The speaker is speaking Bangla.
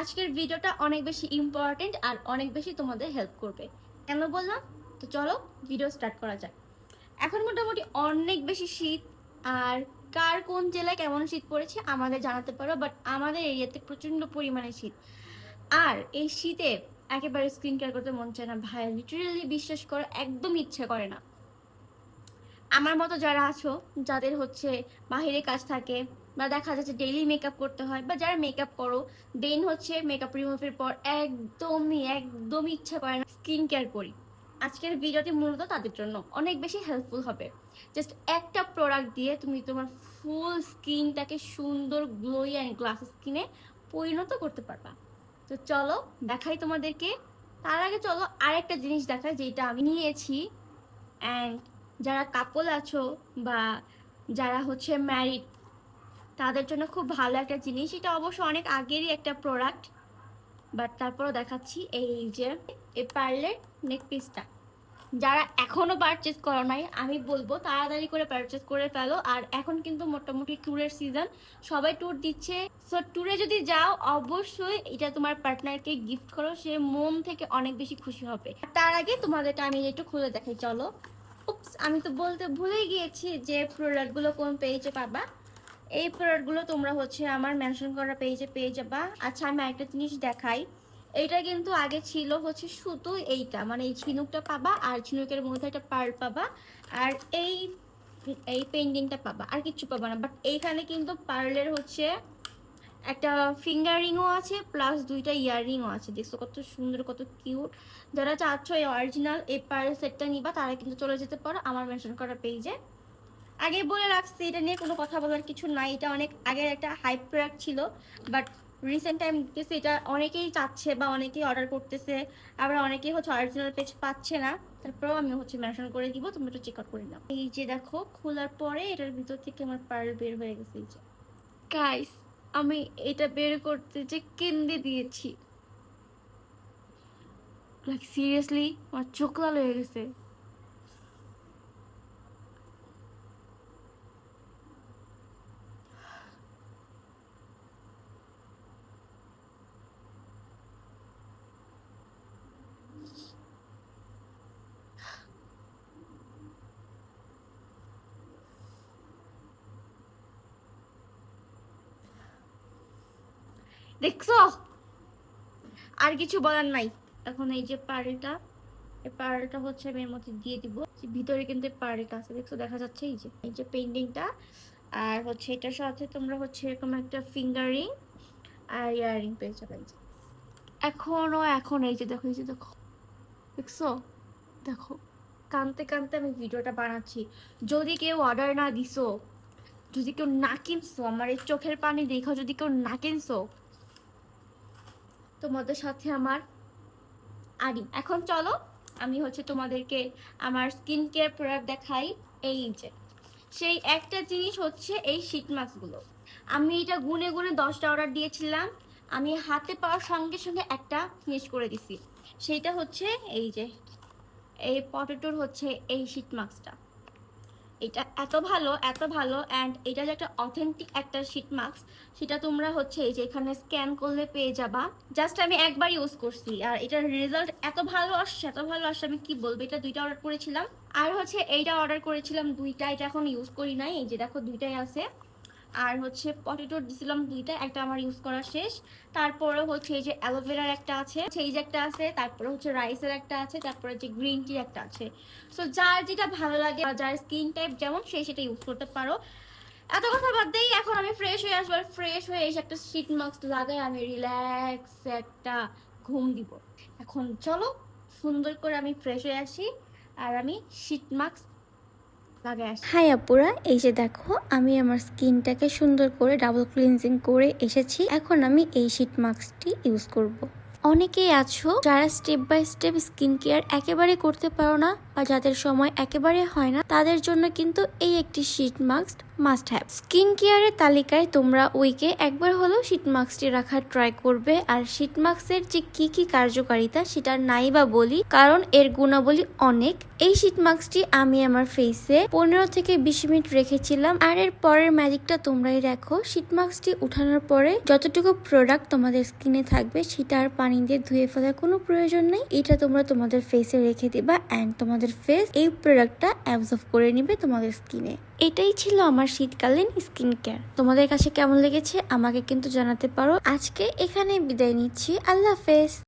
আজকের ভিডিওটা অনেক বেশি ইম্পর্টেন্ট আর অনেক বেশি তোমাদের হেল্প করবে। কেন বললাম? তো চলো ভিডিও স্টার্ট করা যাক। এখন মোটামুটি অনেক বেশি শীত, আর কার কোন জেলায় কেমন শীত পড়েছে আমাদের জানাতে পারো বাট আমাদের এরিয়াতে প্রচণ্ড পরিমাণে শীত। আর এই শীতে একেবারে স্ক্রিন কেয়ার করতে মন চায় না, ভাই লিটারেলি বিশ্বাস করো একদম ইচ্ছে করে না। আমার মতো যারা আছো, যাদের হচ্ছে বাহিরে কাজ থাকে বা দেখা যাচ্ছে ডেইলি মেকআপ করতে হয় বা যারা মেকআপ করো দেন হচ্ছে মেকআপ রিমুভের পর একদমই একদমই ইচ্ছা করে না স্কিন কেয়ার করি। আজকের ভিডিওটি মূলত তাদের জন্য। অনেক বেশি হেল্পফুল হবে। জাস্ট একটা প্রোডাক্ট দিয়ে তুমি তোমার ফুল স্কিনটাকে সুন্দর গ্লোই অ্যান্ড গ্লাস স্কিনে পরিণত করতে পারবা। তো চলো, দেখাই তোমাদেরকে। তার আগে চলো আরেকটা জিনিস দেখাই, যেটা আমি নিয়েছি। অ্যান্ড যারা কাপল আছো বা যারা হচ্ছে ম্যারিড তাদের জন্য খুব ভালো একটা জিনিস। এটা অবশ্য অনেক আগেরই একটা প্রোডাক্ট বাট তারপরও দেখাচ্ছি এই যে এই পার্লের নেক পিসটা যারা এখনও পারচেস করো নাই, আমি বলব তাড়াতাড়ি করে পারচেস করে ফেলো। আর এখন কিন্তু মোটামুটি ট্যুরের সিজন সবাই ট্যুর দিচ্ছে। সো ট্যুরে যদি যাও, অবশ্যই এটা তোমার পার্টনারকে গিফট করো। সে মন থেকে অনেক বেশি খুশি হবে। তার আগে তোমাদেরকে আমি একটু খুলে দেখাই, চলো। আমি তো বলতে ভুলেই গিয়েছি যে প্রোডাক্টগুলো কোন পেজে পাবা। এই প্রোডাক্টগুলো তোমরা হচ্ছে আমার মেনশন করা পেজে পেয়ে যাবা। আচ্ছা আমি একটা জিনিস দেখাই। এইটা কিন্তু আগে ছিল হচ্ছে শুধু এইটা মানে এই ঝিনুকটা পাবা আর ঝিনুকের মধ্যে একটা পার্ল পাবা আর এই এই পেন্ডিংটা পাবা। আর কিচ্ছু পাবা না বাট এইখানে কিন্তু পার্লের হচ্ছে একটা ফিঙ্গার রিংও আছে প্লাস দুইটা ইয়াররিংও আছে। দেখছ কত সুন্দর, কত কিউট যারা চাচ্ছ এই অরিজিনাল এই পার্ল সেটটা নিবা, তারা কিন্তু চলে যেতে পারো আমার মেনশন করা পেজে আগে বলে রাখছি, এটা নিয়ে কোনো কথা বলার কিছু নাই। এটা অনেক আগের একটা হাইপ প্রোডাক্ট ছিল বাট রিসেন্ট টাইম দেখতেছি এটা অনেকেই চাচ্ছে বা অনেকেই অর্ডার করতেছে। আবার অনেকেই হচ্ছে অরিজিনাল পেজ পাচ্ছে না। তারপরেও আমি হচ্ছে মেনশন করে দিব তুমি একটু চেক আউট করে নাও। এই যে দেখো, খোলার পরে এটার ভিতর থেকে আমার পার্ল বের হয়ে গেছে, এই যে। গাইস আমি এটা বের করতে যে কেন্দে দিয়েছি। লাইক সিরিয়াসলি আমার চোখ লাল হয়ে গেছে। দেখছ? আর কিছু বলার নাই। এখন এই যে পাড়েটা, এই পাড়েটা হচ্ছে আমি এর মধ্যে দিয়ে দিব। ভিতরে কিন্তু পাড়েটা আছে, দেখছ? দেখা যাচ্ছে এই যে এই যে পেন্ডিংটা আর হচ্ছে এটার সাথে তোমরা হচ্ছে এরকম একটা ফিঙ্গারিং আর ইয়ারিং পেয়ে যাবে এই যে। এখনও, এখন এই যে দেখো, এই যে দেখো। দেখছ? দেখো, কানতে কানতে আমি ভিডিওটা বানাচ্ছি। যদি কেউ অর্ডার না দিছো, যদি কেউ না কিনছো, আমার এই চোখের পানি দেখো, যদি কেউ না কিনছো তোমাদের সাথে আমার আরি। এখন চলো, আমি হচ্ছে তোমাদেরকে আমার স্কিন কেয়ার প্রোডাক্ট দেখাই। এই যে, সেই একটা জিনিস হচ্ছে এই শীত মাস্কগুলো আমি এটা গুনে গুনে দশটা অর্ডার দিয়েছিলাম। আমি হাতে পাওয়ার সঙ্গে সঙ্গে একটা ফিনিশ করে দিছি। সেইটা হচ্ছে এই যে, এই পটেটোর হচ্ছে এই শীত মাস্কটা এটা এত ভালো এত ভালো অ্যান্ড এটা যে একটা অথেন্টিক একটা শিট মাস্ক সেটা তোমরা হচ্ছে এই যে এখানে স্ক্যান করলে পেয়ে যাবা। জাস্ট আমি একবার ইউজ করছি, আর এটার রেজাল্ট এত ভালো আসছে, এত ভালো আসছে, আমি কি বলব? এটা দুইটা অর্ডার করেছিলাম। আর হচ্ছে এইটা অর্ডার করেছিলাম দুইটা, এটা এখন ইউজ করি নাই, এই যে দেখো দুইটাই আছে। আর হচ্ছে পটেটোর দিছিলাম দুইটা, একটা আমার ইউজ করা শেষ। তারপরে হচ্ছে এই যে অ্যালোভেরার একটা আছে সেই যে একটা আছে, তারপরে হচ্ছে রাইসের একটা আছে, তারপরে যে গ্রিন টির একটা আছে। সো যার যেটা ভালো লাগে যার স্কিন টাইপ যেমন সে সেটা ইউজ করতে পারো। এত কথা বাদ দিই এখন আমি ফ্রেশ হয়ে আসব ফ্রেশ হয়ে এসে একটা শীত মাস্ক লাগাই, আমি রিল্যাক্স একটা ঘুম দিব। এখন চলো, সুন্দর করে আমি ফ্রেশ হয়ে আসি, আর আমি শীত মাস্ক হাই আপুরা, এই যে দেখো, আমি আমার স্কিনটাকে সুন্দর করে ডাবল ক্লিনজিং করে এসেছি এখন আমি এই শীট মাস্কটি ইউজ করব। অনেকেই আছো যারা step by step skin care একেবারে করতে পারো না বা যাদের সময় একেবারে হয় না, তাদের জন্য কিন্তু এই একটি sheet mask must have skin কেয়ারের তালিকায় তোমরা উইকে একবার হলেও শীট মাস্কটি রাখার ট্রাই করবে। আর শীট মাস্কের যে কি কি কার্যকারিতা সেটা নাই বা বলি, কারণ এর গুণাবলী অনেক। এই শীট মাস্কটি আমি আমার ফেসে পনেরো থেকে বিশ মিনিট রেখেছিলাম। আর এর পরের ম্যাজিকটা তোমরাই দেখো। শীট মাস্কটি উঠানোর পরে যতটুকু প্রোডাক্ট তোমাদের স্কিনে থাকবে সেটা আর পানি দিয়ে ধুয়ে ফেলার কোনো প্রয়োজন নেই। এটা তোমরা তোমাদের ফেসে রেখে দিবা অ্যান্ড তোমাদের ফেস এই প্রোডাক্টটা অ্যাবজর্ভ করে নিবে তোমাদের স্কিনে এটাই ছিল আমার শীতকালীন স্কিন কেয়ার তোমাদের কাছে কেমন লেগেছে আমাকে কিন্তু জানাতে পারো। আজকে এখানে বিদায় নিচ্ছি। আল্লাহ হাফেজ।